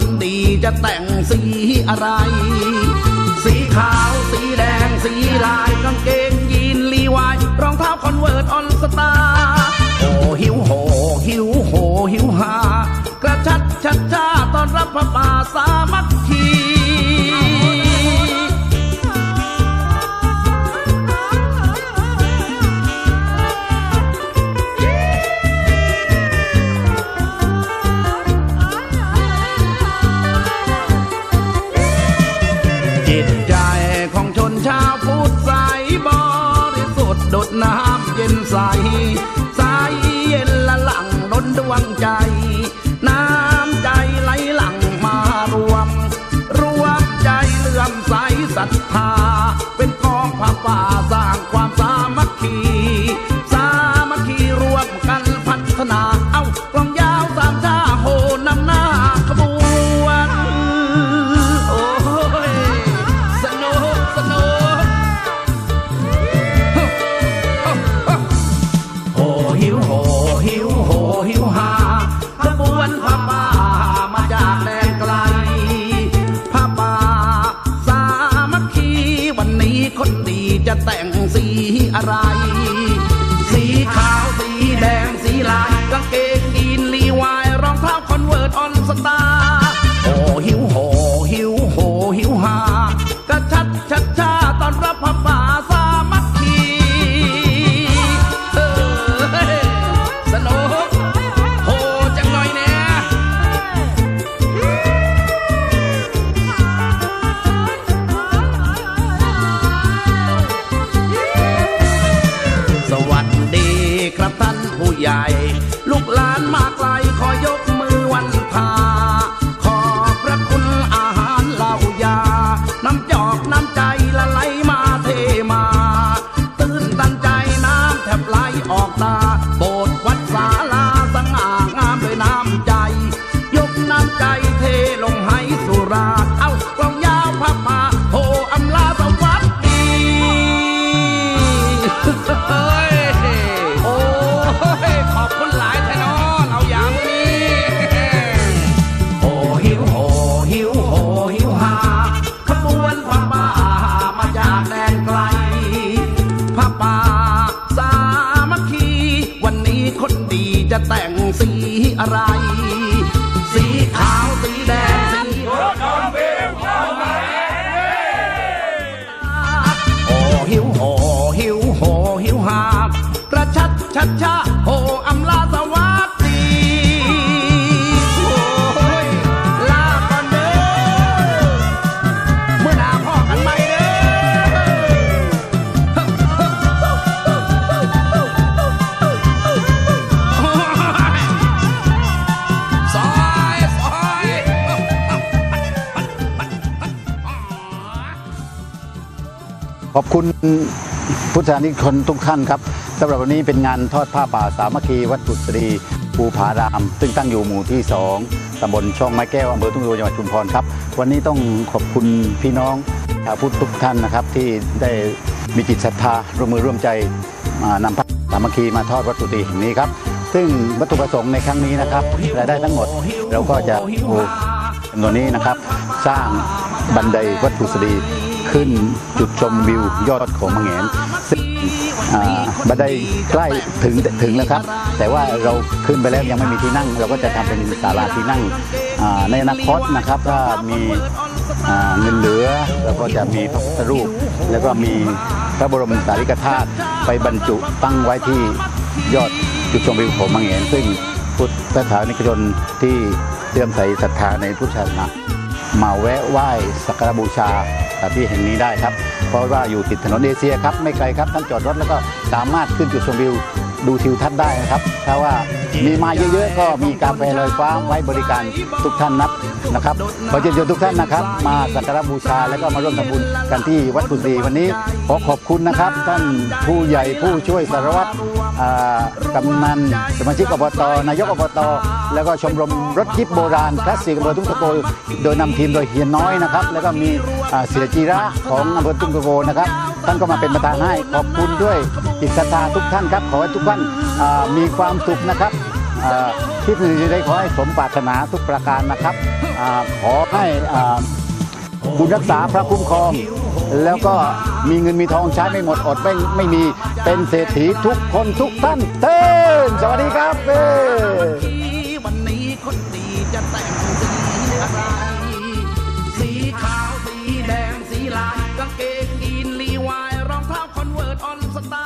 นดีจะแต่งสีอะไร สีขาวสีแดงสีลายกางเกงยีนลีวาย รองเท้าคอนเวิร์ตออนสตาโอ้หิวโหหิวโหหิวหากระชัดชัดชาตอนรับพระป่าสา จิตใจของชนชาวพุทธใสบริสุทธิ์ดุดน้ำเย็นใสใสเย็นละหลังดนดวงใจ น้ำใจไหลหลั่งมารวม รวมใจเลื่อมใสศรัทธา อะไร สีขาวสีแดงสีลายกางเกงยีนลีวายรองเท้าคอนเวิร์ตออนสตาร์ ราเอ้ากลองยาวพับมาโหอำลาสวัสดีเฮ้ยโอ้ยขอบคุณหลายแทนอเราอย่างนี้โอ้หิวโหหิวโหหิวหาขบวนผ้าป่ามาจากแดนไกลผ้าป่าสามัคคี วันนี้คนดีจะแต่งสีอะไร หิวโหหิวโหหิวหากระชัดชัดชาโห ขอบคุณพุทธานิชนทุกท่านครับสำหรับวันนี้เป็นงานทอดผ้าป่าสามัคคีวัดกุศรีภูผาราม ซึ่งตั้งอยู่หมู่ที่ 2ตำบลช่องไม้แก้วอำเภอทุ่งโรจังหวัดชุมพรครับ วันนี้ต้องขอบคุณพี่น้องชาวพุทธทุกท่านนะครับ ที่ได้มีจิตศรัทธาร่วมมือร่วมใจมานำผ้าสามัคคีมาทอดวัดกุฏิแห่งนี้ครับ ซึ่งวัตถุประสงค์ในครั้งนี้นะครับรายได้ทั้งหมดเราก็จะโอ้จำนวนนี้นะครับ สร้างบันไดวัดกุศรี ขึ้นจุดชมวิวยอดของมะแงนซึ่งบันไดใกล้ถึงถึงแล้วครับ แต่ว่าเราขึ้นไปแล้วยังไม่มีที่นั่ง เราก็จะทำเป็นศาลาที่นั่งในอนาคตนะครับถ้ามีเงินเหลือเราก็จะมีพระพุทธรูป แล้วก็มีพระบรมสารีริกธาตุไปบรรจุตั้งไว้ที่ยอดจุดชมวิวของมะแงนซึ่งพุทธศาสนิกชนที่เลื่อมใสศรัทธาในพุทธศาสนา มาแวะไหว้สักการบูชาสถานที่แห่งนี้ได้ครับ เพราะว่าอยู่ติดถนนเอเชียครับไม่ไกลครับท่านจอดรถแล้วก็สามารถขึ้นจุดชมวิวดูทิวทัศน์ได้นะครับ ถ้าว่ามีมาเยอะๆ ก็มีกาแฟลอยฟ้าไว้บริการทุกท่านนับนะครับขอเชิญชวนทุกท่านนะครับ มาสักการบูชาแล้วก็มาร่วมทำบุญกันที่วัดกุฎีวันนี้ขอขอบคุณนะครับ ท่านผู้ใหญ่ผู้ช่วยสารวัตร กำนันสมาชิกอบตนายกอบตแล้วก็ชมรมรถจิบโบราณคลาสสิกอำเภอทุ่งตะโกโดยนำทีมโดยเฮียน้อยนะครับ แล้วก็มีเสียจีระของอำเภอทุ่งตะโกนะครับท่านก็มาเป็นประธานให้ขอบคุณด้วยจิตศรัทธาทุกท่านครับ ขอให้ทุกท่านมีความสุขนะครับอ่าที่สิ่งใดขอให้สมปรารถนาทุกประการนะครับอขอให้บุญรักษาพระคุ้มครองแล้วก็ มีเงินมีทองใช้ไม่หมดอดไม่ไม่มี เป็นเศรษฐีทุกคนทุกท่านเต้นสวัสดีครับเต้วันนี้คนดีจะแต่งสีอะไรสีขาวสีแดงสีลายกางเกงยีนลีวายรองเท้าคอนเวิร์ตออนสตาร์